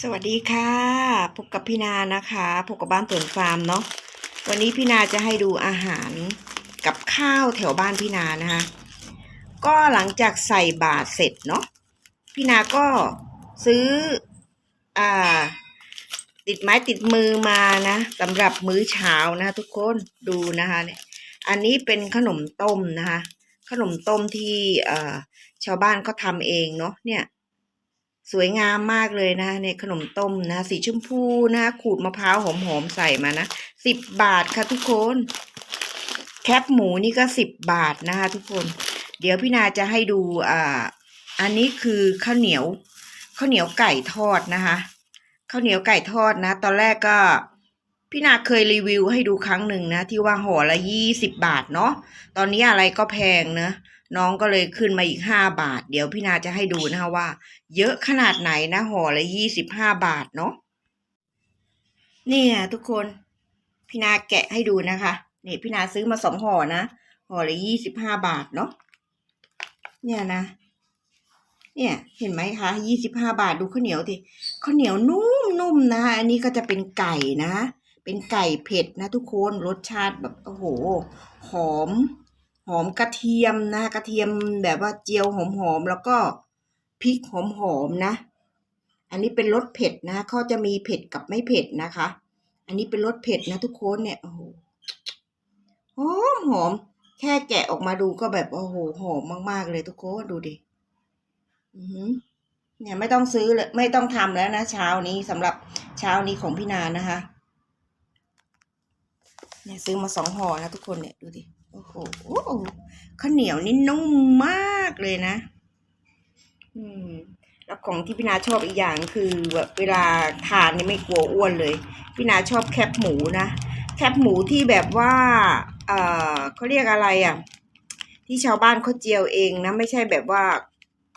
สวัสดีค่ะพบกับพี่นานะคะพบกับบ้านสวนฟาร์มเนาะวันนี้พี่นาจะให้ดูอาหารกับข้าวแถวบ้านพี่นานะคะก็หลังจากใส่บาตรเสร็จเนาะพี่นาก็ซื้ออ่าติดไม้ติดมือมานะสำหรับมื้อเช้านะทุกคนดูนะคะเนี่ยอันนี้เป็นขนมต้มนะคะ ขนมต้มที่ชาวบ้านก็ทำเองเนาะเนี่ย สวยงามมากเลยนะเนี่ยขนมต้มนะ สีชมพูนะขูดมะพร้าวหอมๆใส่มานะสิบบาทค่ะทุกคน แคปหมูนี่ก็สิบบาทนะคะทุกคน เดี๋ยวพี่นาจะให้ดูอ่าอันนี้คือข้าวเหนียวข้าวเหนียวไก่ทอดนะคะข้าวเหนียวไก่ทอดนะ ตอนแรกก็พี่นาเคยรีวิวให้ดูครั้งหนึ่งนะ ที่ว่าห่อละยี่สิบบาทเนาะตอนนี้อะไรก็แพงนะ น้องก็เลยขึ้นมาอีกห้าบาท เดี๋ยวพี่นาจะให้ดูนะคะว่า เยอะขนาดไหนนะห่อละยี่สิบห้าบาทเนาะนี่ยทุกคน พี่นาแกะให้ดูนะคะนี่พี่นาซื้อมาสองห่อนะห่อละยี่สิบห้าบาทเนาะเนี่ยนะ เนี่ยเห็นไหมคะยี่สิบห้าบาทดูข้าวเหนียวทีข้าวเหนียวนุ่มๆนะคะอันนี้ก็จะเป็นไก่นะ เป็นไก่เผ็ดนะทุกคนรสชาติแบบโอ้โหหอม หอมกระเทียมนะกระเทียมแบบว่าเจียวหอมๆแล้วก็พริกหอมๆนะ อันนี้เป็นรสเผ็ดนะเขาจะมีเผ็ดกับไม่เผ็ดนะคะ อันนี้เป็นรสเผ็ดนะทุกคนเนี่ยโอ้โหหอมหอมแค่แกะออกมาดูก็แบบโอ้โหหอมมากๆเลยทุกคนดูดิอือหือเนี่ยไม่ต้องซื้อเลยไม่ต้องทำแล้วนะเช้านี้สำหรับเช้านี้ของพี่นานะคะ เนี่ยซื้อมาสองห่อนะทุกคนเนี่ยดูดิ โอ้โหข้าวเหนียวนี่นุ่มมากเลยนะ อืม แล้วของที่พี่นาชอบอีกอย่างคือแบบเวลาทานเนี่ยไม่กลัวอ้วนเลย พี่นาชอบแคบหมูนะ แคบหมูที่แบบว่า เอ่อเขาเรียกอะไรอะ ที่ชาวบ้านเขาเจียวเองนะ ไม่ใช่แบบว่า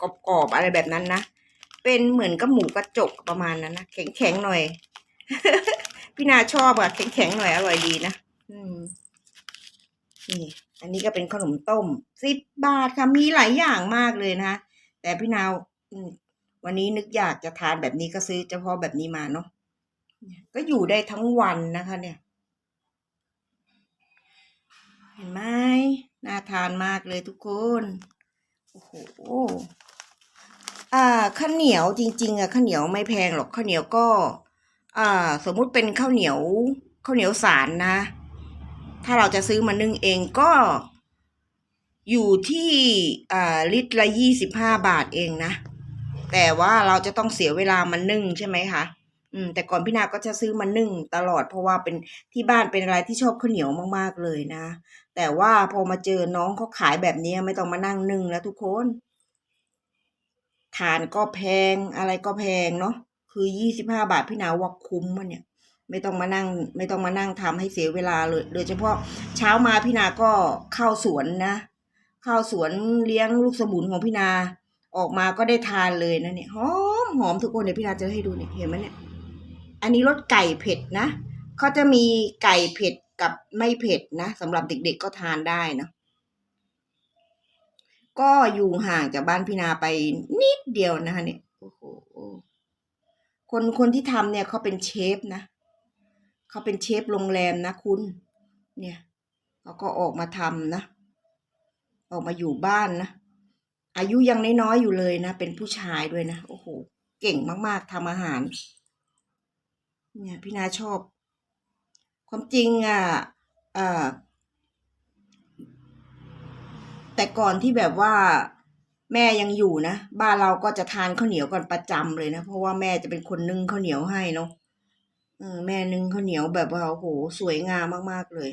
กรอบๆอะไรแบบนั้นนะ เป็นเหมือนกับหมูกระจกประมาณนั้นนะ แข็งๆหน่อย พี่นาชอบอะแข็งๆหน่อยอร่อยดีนะ อืม นี่อันนี้ก็เป็นขนมต้มสิบบาทค่ะมีหลายอย่างมากเลยนะแต่พี่นาววันนี้นึกอยากจะทานแบบนี้ก็ซื้อเฉพาะแบบนี้มาเนาะก็อยู่ได้ทั้งวันนะคะ เนี่ย เห็นไหมน่าทานมากเลยทุกคนโอ้โหอ่าข้าวเหนียวจริง ๆอะข้าวเหนียวไม่แพงหรอกข้าวเหนียวก็ อ่า สมมุติเป็นข้าวเหนียวข้าวเหนียวสารนะ ถ้าเราจะซื้อมานึ่งเองก็อยู่ที่อ่าลิตรละยี่สิบห้าบาทเองนะ แต่ว่าเราจะต้องเสียเวลามันนึ่งใช่ไหมคะอืมแต่ก่อนพี่นาก็จะซื้อมานึ่งตลอดเพราะว่าเป็นที่บ้านเป็นอะไรที่ชอบข้าวเหนียวมากๆเลยนะ แต่ว่าพอมาเจอน้องเขาขายแบบนี้ไม่ต้องมานั่งนึ่งแล้วทุกคนทานก็แพงอะไรก็แพงเนาะคือยี่สิบห้าบาทพี่นาว่าคุ้มมันเนี่ย ไม่ต้องมานั่ง ไม่ต้องมานั่งทำให้เสียเวลาเลยโดยเฉพาะเช้ามาพี่นาก็เข้าสวนนะ เข้าสวนเลี้ยงลูกสมุนของพี่นา ออกมาก็ได้ทานเลยนะเนี่ยหอมหอมทุกคนเดี๋ยวพี่นาจะให้ดูเนี่ยเห็นไหมเนี่ย อันนี้รสไก่เผ็ดนะเขาจะมีไก่เผ็ดกับไม่เผ็ดนะสำหรับเด็กๆก็ทานได้นะก็อยู่ห่างจากบ้านพี่นาไปนิดเดียวนะคะเนี่ยโอ้โหคนคนที่ทำเนี่ยเขาเป็นเชฟนะ เขาเป็นเชฟโรงแรมนะคุณ เนี่ยเขาก็ออกมาทำนะ ออกมาอยู่บ้านนะ อายุยังน้อยๆอยู่เลยนะ เป็นผู้ชายด้วยนะ โอ้โห เก่งมากๆทำอาหาร เนี่ยพี่นาชอบ ความจริงอะอ่าแต่ก่อนที่แบบว่าแม่ยังอยู่นะ บ้านเราก็จะทานข้าวเหนียวกันประจำเลยนะ เพราะว่าแม่จะเป็นคนนึ่งข้าวเหนียวให้เนาะ แม่นึ่งข้าวเหนียวแบบว่าโอ้โหสวยงามมากๆเลย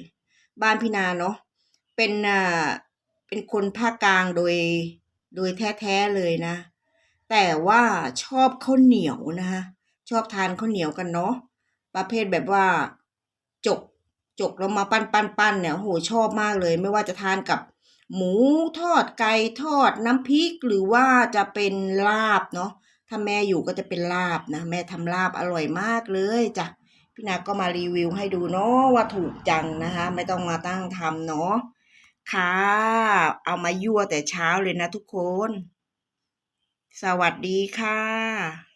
บ้านพี่นาเนาะเป็นอ่าเป็นคนภาคกลางโดยโดยแท้ๆเลยนะ แต่ว่าชอบข้าวเหนียวนะคะชอบทานข้าวเหนียวกันเนาะประเภทแบบว่าจกจกแล้วมาปั้นปั้นปั้นเนี่ยโหชอบมากเลย ไม่ว่าจะทานกับ หมูทอดไก่ทอดน้ำพริกหรือว่าจะเป็นลาบเนาะ ถ้าแม่อยู่ก็จะเป็นลาบนะ แม่ทำลาบอร่อยมากเลยจ้ะพี่นาก็มารีวิวให้ดูเนาะว่าถูกจังนะคะ ไม่ต้องมาตั้งทำเนาะค่ะ เอามายั่วแต่เช้าเลยนะทุกคน สวัสดีค่ะ